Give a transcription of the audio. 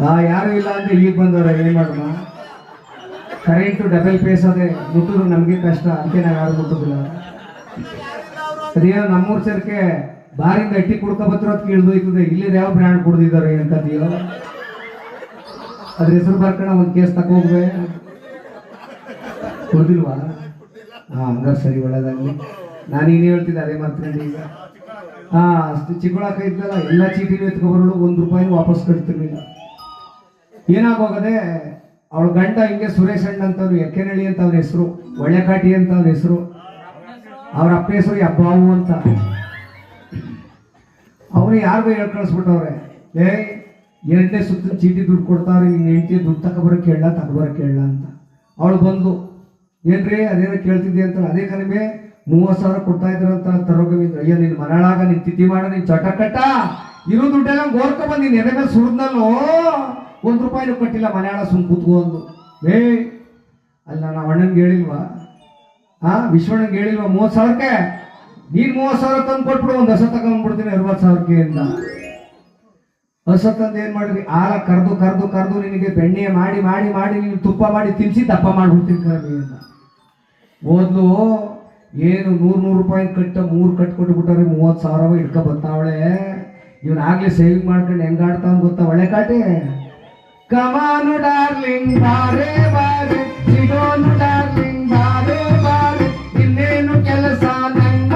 ಆ, ಯಾರು ಇಲ್ಲ ಅಂತ ಈಗ ಬಂದವ್ರ ಏನ್ ಮಾಡೋಣ? ಕರೆಂಟ್ ಡಬಲ್ ಫೇಸ್ ಅದೇ ಮುಟ್ಟಿದ್ರು ನಮಗೆ ಕಷ್ಟ, ಅದಕ್ಕೆ ನಾವು ಯಾರು ಮುಟ್ಟುದಿಲ್ಲ. ಅದೇನೋ ನಮ್ಮೂರ್ ಸರ್ಕೆ ಬಾರಿಂದ ಅಟ್ಟಿ ಕುಡ್ಕ ಬತ್ತಿರೋದ್ ಕೇಳ್ದೋಯ್ತದೆ ಇಲ್ಲಿ ಯಾವ ಬ್ರ್ಯಾಂಡ್ ಕುಡ್ದಿದ್ದಾರೆ ಅಂತದೀಯೋ ಅದ್ರ ಹೆಸರು ಬರ್ಕಣ, ಒಂದ್ ಕೇಸ್ ತಗೋಗ್ವೆ ಕುಡ್ದಿಲ್ವಾ? ಹಾ, ಹಂಗಾರೆ ಸರಿ, ಒಳ್ಳೇದಾಗ್ಲಿ. ನಾನು ಏನು ಹೇಳ್ತಿದ್ದೆ ಅದೇ ಮಾತಾಡಿ ಈಗ. ಹಾ, ಅಷ್ಟು ಚಿಕ್ಕಳಾಕ ಇದ್ದಲ್ಲ ಎಲ್ಲ ಚೀಟಿನೂ ಎತ್ಕೊಬರಳು ಒಂದು ರೂಪಾಯಿನೂ ವಾಪಸ್ ಕಟ್ತಿರ್ಲಿಲ್ಲ. ಏನಾಗೋಗದೆ, ಅವಳ ಗಂಡ ಹಿಂಗೆ ಸುರೇಶ್ ಅಣ್ಣ ಅಂತವ್ರು ಎಕ್ಕೆನಳ್ಳಿ ಅಂತ ಅವ್ರ ಹೆಸರು, ಒಳ್ಳೆಕಾಟಿ ಅಂತ ಅವ್ರ ಹೆಸರು, ಅವ್ರ ಅಪ್ಪ ಹೆಸರು ಅಬ್ಬಾವು ಅಂತ. ಅವ್ರು ಯಾರಿಗೂ ಹೇಳಿ ಕಳಿಸ್ಬಿಟ್ಟವ್ರೆ ಏ ಎರಡನೇ ಸುತ್ತ ಚೀಟಿ ದುಡ್ಡು ಕೊಡ್ತಾವ್ರೆ ನಿನ್ನ ಹೆಂಡತಿ ದುಡ್ಡು ತಗೊಬರಕ್ಕೆ ಹೇಳ ತಗೊಬರಕ್ಕೆ ಹೇಳ ಅಂತ. ಅವಳು ಬಂದು ಏನ್ರಿ, ಅದೇನೋ ಕೇಳ್ತಿದ್ದೆ ಅಂತ ಅದೇ ಕಡಿಮೆ ಮೂವತ್ತು ಸಾವಿರ ಕೊಡ್ತಾ ಇದ್ರಂತ ಅಂತ ಅಯ್ಯ ಅಯ್ಯೋ ಮರಳಾಗ ನೀನ್ ತಿಥಿ ಮಾಡ ನೀನ್ ಚಟ ಕಟ್ಟ ಇರೋ ದುಡ್ಡೆಲ್ಲ ಗೋರ್ಕ ಬಂದ್, ನೀನ್ ಎದೆ ಮೇಲೆ ಸುರಿದ್ನಲ್ಲೋ ಒಂದ್ ರೂಪಾಯಿನೂ ಕಟ್ಟಿಲ್ಲ ಮನೆಯಾಳ ಸುಮ್ ಕೂತ್ಕೊಂಡು ಏ, ಅಲ್ಲ ನಾವು ಅಣ್ಣನ್ಗೆ ಹೇಳಿಲ್ವಾ? ಆ, ವಿಶ್ವಣ್ಣಂಗೆ ಹೇಳಿಲ್ವಾ? ಮೂವತ್ ಸಾವಿರಕ್ಕೆ? ನೀನ್ ಮೂವತ್ ಸಾವಿರ ತಂದು ಕೊಟ್ಬಿಡು, ಒಂದ್ ಹಸ ತಗೊಂಡ್ಬಿಡ್ತೀನಿ ಅರವತ್ ಸಾವಿರಕ್ಕೆ ಅಂತ. ಹಸ ತಂದು ಏನ್ ಮಾಡಿದ್ರಿ? ಆಲ ಕರ್ದು ಕರ್ದು ಕರ್ದು ನಿನಗೆ ಬೆಣ್ಣೆ ಮಾಡಿ ಮಾಡಿ ಮಾಡಿ, ನೀನು ತುಪ್ಪ ಮಾಡಿ ತಿನ್ಸಿ ದಪ್ಪ ಮಾಡ್ಬಿಡ್ತೀನಿ ಕರ್ಮಿ ಅಂತ. ಓದ್ಲು ಏನು ನೂರು ನೂರು ರೂಪಾಯಿ ಕಟ್ಟ ಮೂರು ಕಟ್ಟಿ ಕೊಟ್ಟು ಬಿಟ್ಟವ್ರೆ ಮೂವತ್ತು ಸಾವಿರ ಇಟ್ಕೊ ಬರ್ತಾವಳೆ ಇವನು ಆಗಲೇ ಸೇವಿಂಗ್ ಮಾಡ್ಕೊಂಡು ಹೆಂಗಾಡ್ತಾವ್ ಗೊತ್ತಾ ಒಳ್ಳೆ ಕಾಟೆ? ಕಮಾನು ಡಾರ್ಲಿಂಗ್ ಬಾರೆ ಬಾರೆ. ಸಿಗೋನು ಡಾರ್ಲಿಂಗ್ ಬಾರೆ ಬಾರೆ. ಇನ್ನೇನು ಕೆಲಸ? ನಂಗ